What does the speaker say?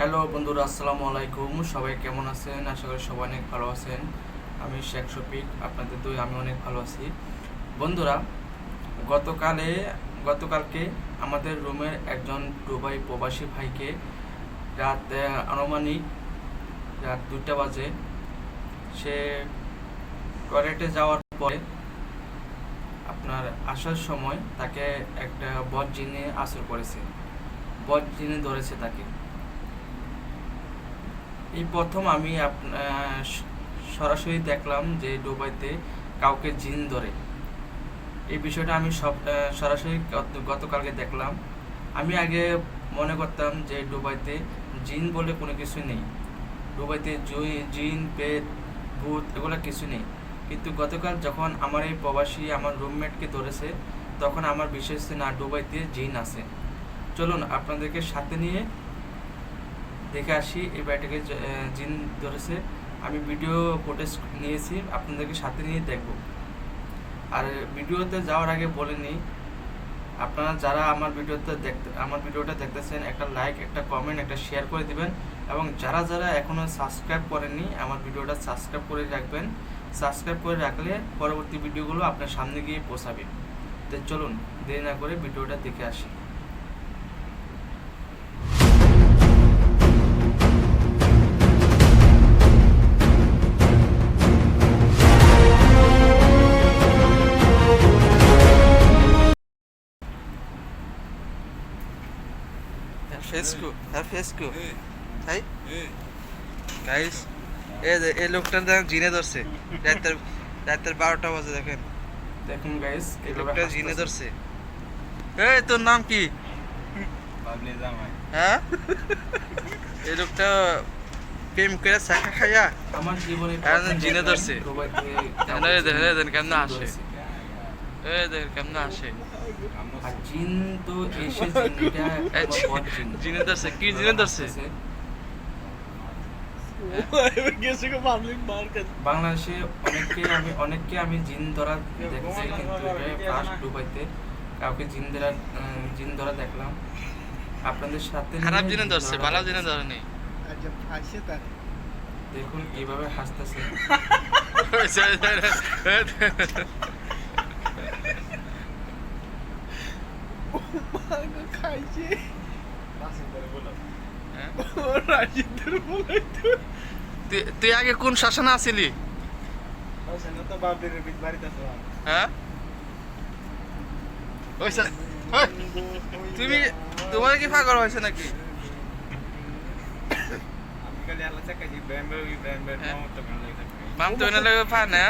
Hello বন্ধুরা, আসসালামু আলাইকুম। সবাই কেমন আছেন? আশা করি সবাই অনেক ভালো আছেন। আমি শেখ শফিক, আপনাদের দুই, আমি অনেক ভালো আছি। বন্ধুরা, গতকালে, গতকালকে আমাদের রুমের একজন দুবাই প্রবাসী ভাইকে রাত আনুমানিক রাত দুটা বাজে। সে টয়লেটে যাওয়ার পরে আপনার আসার সময় তাকে একটা বদ জিনে আসর করেছে। বদ জিনে ধরেছে তাকে। এই প্রথম আমি সরাসরি দেখলাম যে ডুবাইতে কাউকে জিন ধরে। এই বিষয়টা আমি সব সরাসরি গতকালকে দেখলাম। আমি আগে মনে করতাম যে ডুবাইতে জিন বলে কোনো কিছু নেই। দুবাইতে জুই- জিন, পেট, ভূত এগুলো কিছু নেই। কিন্তু গতকাল যখন আমার এই প্রবাসী আমার রুমমেটকে ধরেছে, তখন আমার বিশ্বাস না ডুবাইতে জিন আছে। চলুন আপনাদেরকে সাথে নিয়ে দেখে আসি, এই বাড়িটাকে জিন ধরেছে। আমি ভিডিও ফুটেজ নিয়েছি, আপনাদেরকে সাথে নিয়ে দেখব। আর ভিডিওতে যাওয়ার আগে বলে নিই, আপনারা যারা আমার ভিডিওতে দেখতে, আমার ভিডিওটা দেখতেছেন, একটা লাইক একটা কমেন্ট একটা শেয়ার করে দিবেন। এবং যারা যারা এখনও সাবস্ক্রাইব করেননি, আমার ভিডিওটা সাবস্ক্রাইব করে রাখবেন। সাবস্ক্রাইব করে রাখলে পরবর্তী ভিডিওগুলো আপনার সামনে গিয়ে পৌঁছাবে। তো চলুন, দেরি না করে ভিডিওটা দেখে আসি। ফেসকু হ্যাঁ ফেসকু। তাই? গাইস এ লোকটার দাম জিনে ধরছে। রাতের রাতের বারোটা বাজে দেখেন। দেখুন গাইস এই লোকটা জিনে ধরছে। এই তোর নাম কি? হ্যাঁ? এই লোকটা প্রেম করে শাখা খাইয়া আমার জীবনে জিনে ধরছে। দেখেন, এই আসে। আসে? জিন তো এসে জিন এটা এই কোনো বদ জিন। জিনে ধরছে কি জিনে ধরছে? বাংলাদেশে অনেককে আমি অনেককে আমি জিন ধরা দেখছি কিন্তু ফার্স্ট দুবাইতে কাউকে জিন ধরা জিন ধরা দেখলাম। আপনাদের সাথে খারাপ জিনে ধরছে ভালো। জিনে ধরেনি। দেখুন কীভাবে হাসতেছে হ্যাঁ? তুই- তুই আগে কোন শাসনে আছিলি হ্যাঁ? তুমি তোমার কি ফাঁকর হয়েছে নাকি? মাম তো এনে লাগে ফা না।